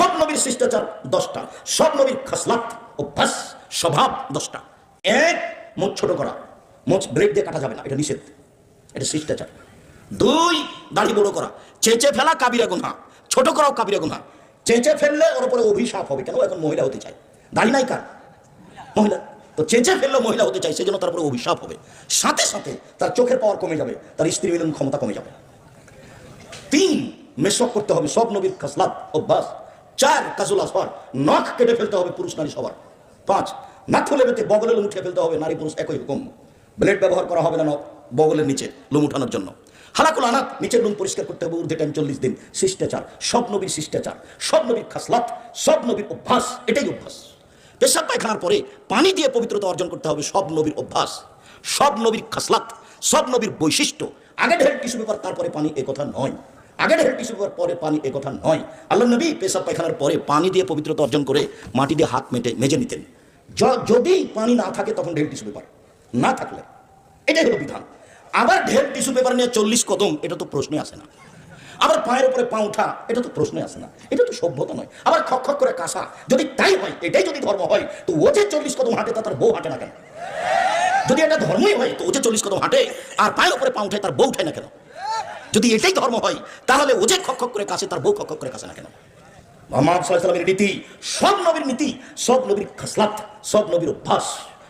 সব নবীর শিষ্টাচার দশটা, সব নবীর খাসলাত, অভ্যাস, স্বভাব দশটা। এক, মুখ ছোট করা। মুখ ব্রেড দিয়ে কাটা যাবে না, এটা নিষেধ। এটা শিষ্টাচার। দুই, দাড়ি বড় করা। চেঁচে ফেলা কাবিরা গুনহা। ছোট করাও কাবিরা গুনহা। চেঁচে ফেললে ওর উপরে অভিশাপ হবে। কেন? এখন মহিলা হতে চায়। দাড়ি নাই কার? মহিলা। তো চেঁচে ফেললে মহিলা হতে চাই সেজন্য তার উপরে অভিশাপ হবে। সাথে সাথে তার চোখের পাওয়ার কমে যাবে, তার স্ত্রী মিলন ক্ষমতা কমে যাবে। তিন মেসক করতে হবে। সব নবীর খাসলাত, অভ্যাস। চার কাজুল আসফার নখ কেটে ফেলতে হবে পুরুষ নারী সবার। পাঁচ, নাথুলে বেতে বগলে লোম উঠে ফেলতে হবে নারী পুরুষ একই হুকুম। ব্লেড ব্যবহার করা হবে না বগলের নিচে লোম উঠানোর জন্য। হালাকুল আনাত, নিচের লোম পরিষ্কার করতে হবে, ঊর্ধ্বে টাইম চল্লিশ দিন। শিষ্টাচার, সব নবীর শিষ্টাচার, সব নবীর খাসলাত, সব নবীর অভ্যাস, এটাই অভ্যাস। পেশাব পায়খানার পরে পানি দিয়ে পবিত্রতা অর্জন করতে হবে সব নবীর অভ্যাস, সব নবীর খাসলাত, সব নবীর বৈশিষ্ট্য। আগে ঢের টিস্যু পেপার, তারপরে পানি, এ কথা নয়। আগে ঢের টিস্যু পেপার পরে পানি এ কথা নয়। আল্লাহ নবী পেশাব পায়খানার পরে পানি দিয়ে পবিত্রতা অর্জন করে মাটি দিয়ে হাত মেটে মেজে নিতেন। যদি পানি না থাকে তখন ঢের টিস্যু পেপার না থাকলে। এটাই হলো বিধান। আবার ঢের টিস্যু পেপার নিয়ে চল্লিশ কদম, এটা তো প্রশ্নে আসে না। আবার পায়ের উপরে পা উঠা, এটা তো প্রশ্নে আসে না। এটা তো সভ্যতা নয়। আবার খক খক করে কাঁসা, যদি তাই হয়, এটাই যদি ধর্ম হয়, তো ও যে চল্লিশ কদম হাঁটে তা তার বউ হাঁটে না কেন? যদি এটা ধর্মই হয়, তো ও যে চল্লিশ কদম হাঁটে, আর পায়ের উপরে পা উঠায় তার বউ উঠায় না কেন? যদি এটাই ধর্ম হয়, তাহলে ও যে খক করে কাছে তার বউ খক করে কাছে না কেন? মোহাম্মদ সাল্লামের নীতি, সব নবীর নীতি, সব নবীর খাসলাত, সব নবীর অভ্যাস,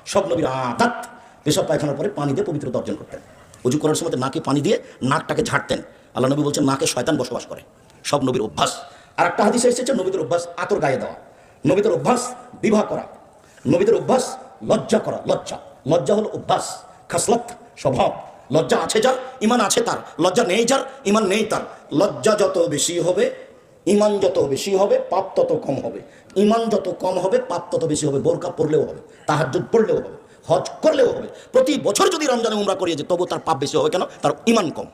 সব নবীর আদাত পেশাব পায়খানার পরে পানি দিয়ে পবিত্রতা অর্জন করতেন। উজু করার সময় নাকে পানি দিয়ে নাকটাকে ঝাড়তেন। আল্লাহ নবী বলছেন, নাকে শয়তান বসবাস করে। সব নবীর অভ্যাস। আর একটা হাদিসে এসেছে, নবীদের অভ্যাস আতর গায়ে দেওয়া। নবীদের অভ্যাস বিবাহ করা। নবীদের অভ্যাস লজ্জা করা, লজ্জা। লজ্জা হলো অভ্যাস, খাসলাত, স্বভাব। লজ্জা আছে যার, ইমান আছে তার। লজ্জা নেই যার, ইমান নেই তার। লজ্জা যত বেশি হবে, ইমান যত বেশি হবে, পাপ তত কম হবে। ইমান যত কম হবে, পাপ তত বেশি হবে। বোরকা পড়লেও হবে তাহার তাহাজ্জুদ পড়লেও হবে, হজ করলেও হবে। প্রতি বছর যদি রমজানে উমরা করিয়ে যে, তবু তার পাপ বেশি হবে কেন? তার ইমান কম।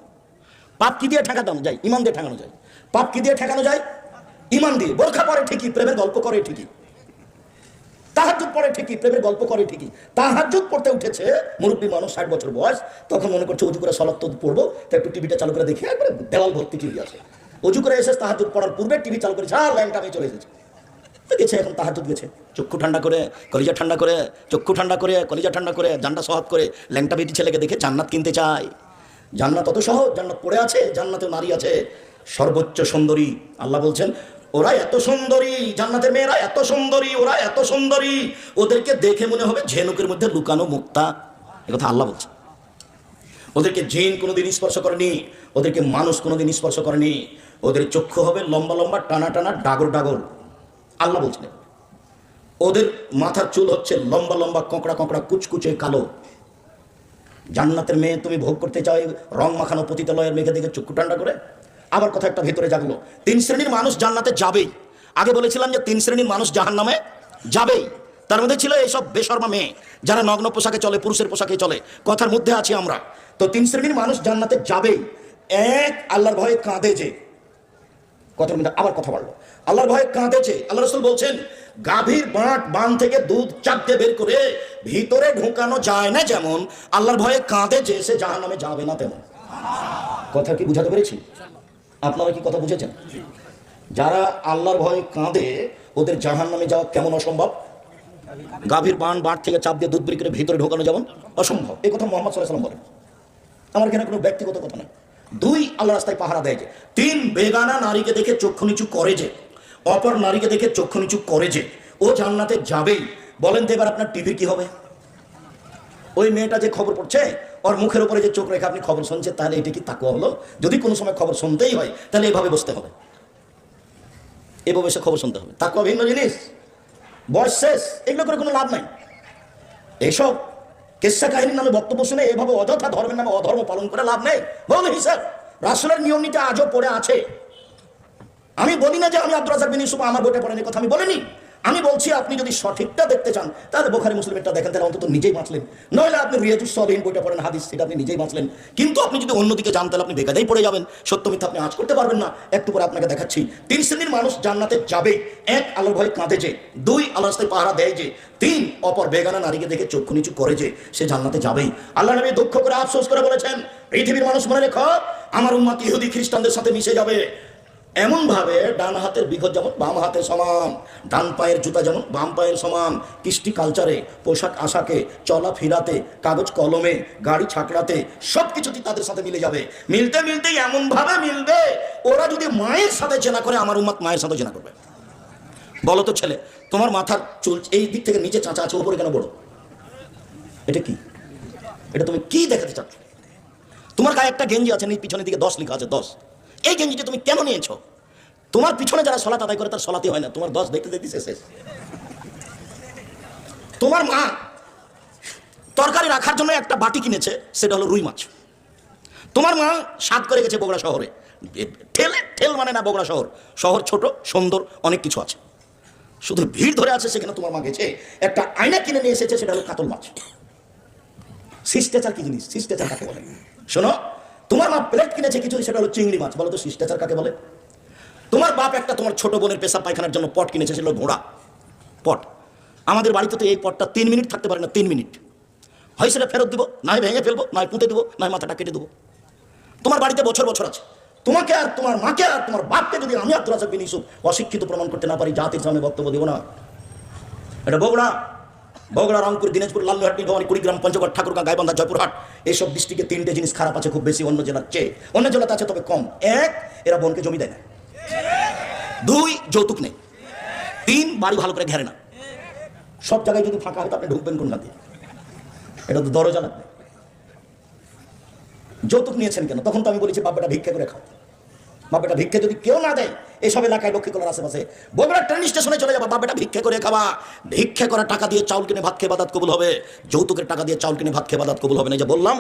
পাপ কি দিয়ে ঠেকানো যায়? ইমান দিয়ে ঠেকানো যায়। পাপ কি দিয়ে ঠেকানো যায়? ইমান দিয়ে। বোরখা পরে ঠিকই, প্রেমের গল্প করে ঠিকই। তাহাজুদ পড়ে ঠিকই, প্রেমের গল্প করে ঠিকই। তাহাজুদ পড়তে উঠেছে, মুরব্বী মানুষ ষাট বছর বয়স, তখন মনে করছে উজু করে সলাত্ত পড়ব, তো একটু টিভিটা চালু করে দেখি, একবারে দেওয়াল ভর্তি টিভি আছে। উজু করে এসে তাহাজুদ পড়ার পূর্বে টিভি চালু করেছে আর ল্যাংটা আমি চলে এসেছে। তো গেছে এখন তাহাজুদ গেছে। চক্ষু ঠান্ডা করে, কলিজা ঠান্ডা করে, চক্ষু ঠান্ডা করে, কলিজা ঠান্ডা করে জানটা সহজ করে, ল্যাংটা বেটি ছেলেকে দেখে জান্নাত কিনতে চায়। জান্নাত অত সহজ, জান্নাত পড়ে আছে জান্নাতে নারী আছে। সর্বোচ্চ সুন্দরী, আল্লাহ বলছেন ওরা এত সুন্দরী, জান্নাতের মেয়েরা এত সুন্দরী, ওরা এত সুন্দরী। ওদেরকে দেখে মনে হবে ঝেনুকের মধ্যে লুকানো মুক্তা। কথা আল্লাহ বলছে। ওদেরকে জিন কোনোদিন স্পর্শ করেনি, ওদেরকে মানুষ কোনোদিন স্পর্শ করেনি। ওদের চক্ষু হবে লম্বা লম্বা, টানা টানা, ডাগর ডাগর। আল্লাহ বলছেন, ওদের মাথার চুল হচ্ছে লম্বা লম্বা, কঁকড়া কঁকড়া, কুচকুচে কালো। জান্নাতের মেয়ে তুমি ভোগ করতে চাও রং মাখানো পতিতালয়ের মেঘে দেখে চক্ষু ঠান্ডা করে? আবার কথা একটা ভেতরে জাগলো। তিন শ্রেণির মানুষ জান্নাতে যাবেই। আগে বলেছিলাম যে তিন শ্রেণির মানুষ জাহান নামে যাবেই। তার মধ্যে ছিল এইসব বেশর্মা মেয়ে, যারা নগ্ন পোশাকে চলে, পুরুষের পোশাকে চলে। কথার মধ্যে আছি আমরা। তো তিন শ্রেণির মানুষ জান্নাতে যাবেই। এক, আল্লাহর ভয়ে কাঁদে যে। কথার মধ্যে আবার কথা বাড়লো। আল্লাহর ভয়ে কাঁদেছে আল্লাহ রসুল বলছেন, গাভীর বাঁট, বান থেকে দুধ চাপতে বের করে ভিতরে ঢোকানো যায় না যেমন। আল্লাহর ভয়ে কাঁদে যে, সে জাহান নামে যাবে না তেমন। কথা কি বুঝাতে পেরেছি? আপনারা কি কথা বুঝেছেন? যারা আল্লাহর ভয়ে কাঁদে, ওদের জাহান নামে যাওয়া কেমন অসম্ভব? গাভীর বান বাঁট থেকে চাপ দিয়ে দুধ বের করে ভিতরে ঢোকানো যেমন অসম্ভব। এই কথা মোহাম্মদ সাল্লাহ সাল্লাম বলেন। আমার এখানে কোনো ব্যক্তিগত কথা নয় দুই, আল্লাহ রাস্তায় পাহারা দেয় যে, তিন, বেগানা নারীকে দেখে চক্ষু নিচু করে যে, অপর নারীকে দেখে চক্ষু নিচু করে যে, ও জান্নাতে যাবেই। বলেন তো এবার আপনার টিভি কি হবে? ওই মেয়েটা যে খবর পড়ছে ওর মুখের উপরে যে চোখ রেখে আপনি খবর শুনছেন, তাহলে এটা কি তাকুয়া হলো? যদি কোনো সময় খবর শুনতেই হয়, তাহলে এভাবে বসতে হবে। এভাবে সে খবর শুনতে হবে। তাকুয়া ভিন্ন জিনিস। বয়স শেষ, এগুলো করে কোনো লাভ নাই। এসব কেসা কাহিনীর নামে বক্তব্য শুনে এভাবে অযথা ধর্মের নামে অধর্ম পালন করে লাভ নেই। বলুন হিসাব রাসুলের নিয়ম নীতি আজও পড়ে আছে। আমি বলি না যে আমি আব্দুল রাজাক বিন আমার বইটা পড়েন কথা আমি বলিনি। আমি বলছি, আপনি যদি সঠিকটা দেখতে চান, তাহলে বোখারি মুসলিমেরটা দেখেন, তাহলে অন্তত নিজেই বাঁচলেন। নইলে আপনি রিয়াজুস বইটা পড়েন, হাদিস, সেটা আপনি নিজেই বাঁচলেন। কিন্তু আপনি যদি অন্যদিকে যান, তাহলে আপনি বেকাদেই পড়ে যাবেন। সত্য মিথ্যা আপনি আজ করতে পারবেন না। একটু পরে আপনাকে দেখাচ্ছি। তিন শ্রেণির মানুষ জান্নাতে যাবে। এক আলোর ভয়ে কাঁদে যে। দুই রাস্তায় পাহারা দেয় যে। তিন, অপর বেগানা নারীকে দেখে চক্ষু নিচু করে যে, সে জান্নাতে যাবেই। আল্লাহ নবী দুঃখ করে আফসোস করে বলেছেন, পৃথিবীর মানুষ মনে রেখো, আমার উম্মাত ইহুদি খ্রিস্টানদের সাথে মিশে যাবে। এমন ভাবে ডান হাতের বিঘত যেমন, বাম হাতের সমান। ডান পায়ের জুতা যেমন, বাম পায়ের সমান। কৃষ্টি কালচারে পোশাক আশাকে, চলা ফিরাতে, কাগজ কলমে, গাড়ি ছাকড়াতে সব কিছুতেই তাদের সাথে মিলে যাবে। মিলতে মিলতে এমন ভাবে মিলবে, ওরা যদি মায়ের সাথে চেনা করে, আমার উম্মাত মায়ের সাথে চেনা করবে। বলো তো ছেলে, তোমার মাথার চুল এই দিক থেকে নিচে চাঁচা আছে, ওপরে কেন বড়? এটা কি? এটা তুমি কি দেখাতে চাচ্ছ? তোমার গায়ে একটা গেঞ্জি আছে পিছনের দিকে দশ লেখা আছে, দশ। এই গেঞ্জিটা তুমি কেন নিয়েছো? তোমার পিছনে যারা সলাত আদায় করে তার সলাতে হয় না। তোমার দশ দেখতে দেখতে শেষ তোমার মা তরকারি রাখার জন্য একটা বাটি কিনেছে, সেটা হলো রুই মাছ। তোমার মা স্বাদ করে গেছে বগুড়া শহরে। ঠেলে, ঠেল মানে না বগুড়া শহর। শহর ছোট, সুন্দর, অনেক কিছু আছে। শুধু ভিড় ধরে আছে সেখানে তোমার মা গেছে। একটা আয়না কিনে নিয়ে এসেছে, সেটা হলো কাতল মাছ। শিষ্টাচার কি জিনিস? শিষ্টাচার কাকে বলে? শোনো তোমার মা প্লেট কিনেছে কিছু, সেটা হলো চিংড়ি মাছ। বলো তো শিষ্টাচার কাকে বলে? তোমার বাপ একটা তোমার ছোট বোনের পেশাব পায়খানার জন্য পট কিনেছে, সেটা ঘোড়া। পট। আমাদের বাড়িতে তো এই পটটা তিন মিনিট থাকতে পারে না, তিন মিনিট। হয় সেটা ফেরত দিব নয় ভেঙে ফেলব নয় পুঁতে দেবো নয় মাথাটা কেটে দেবো। তোমার বাড়িতে বছর বছর আছে। তোমাকে আর তোমার মাকে আর তোমার বাপকে যদি আমি আব্দুল রাজাক বিন অশিক্ষিত প্রমাণ করতে না পারি, জাতির সামনে বক্তব্য দেবো না। এটা বগুড়া বগুড়া, রংপুর, দিনাজপুর লালহাট নীলভবানী কুড়িগ্রাম, পঞ্চগড়, ঠাকুরগাঁ, গাইবান্ধা, জয়পুরহাট এইসব ডিস্ট্রিক্টে তিনটে জিনিস খারাপ আছে, খুব বেশি অন্য জেলার চেয়ে। অন্য জেলাতে আছে, তবে কম। এক, এরা বোনকে জমি দেয় না। দুই, যৌতুক নেই তিন, বাড়ি ভালো করে ঘেরে না। সব জায়গায় যদি ফাঁকা হয় আপনি ঢুকবেন কোন দিয়ে? এটা তো দরজা লাগবে। যৌতুক নিয়েছেন কেন? তখন তো আমি বলেছি বাপটা ভিক্ষা করে খাও। বাপেটা ভিক্ষে যদি কেউ না দেয়, এসব এলাকায় লক্ষ্মী কলার আশেপাশে বগুড়া ট্রেন স্টেশনে চলে যাবা বাপেটা ভিক্ষে করে খাওয়া ভিক্ষে করে টাকা দিয়ে চাউল কিনে ভাত খেয়ে বাদাত কবুল হবে। যৌতুকের টাকা দিয়ে চাউল কিনে ভাত খেয়ে বাদাত কবুল হবে না। যে বললাম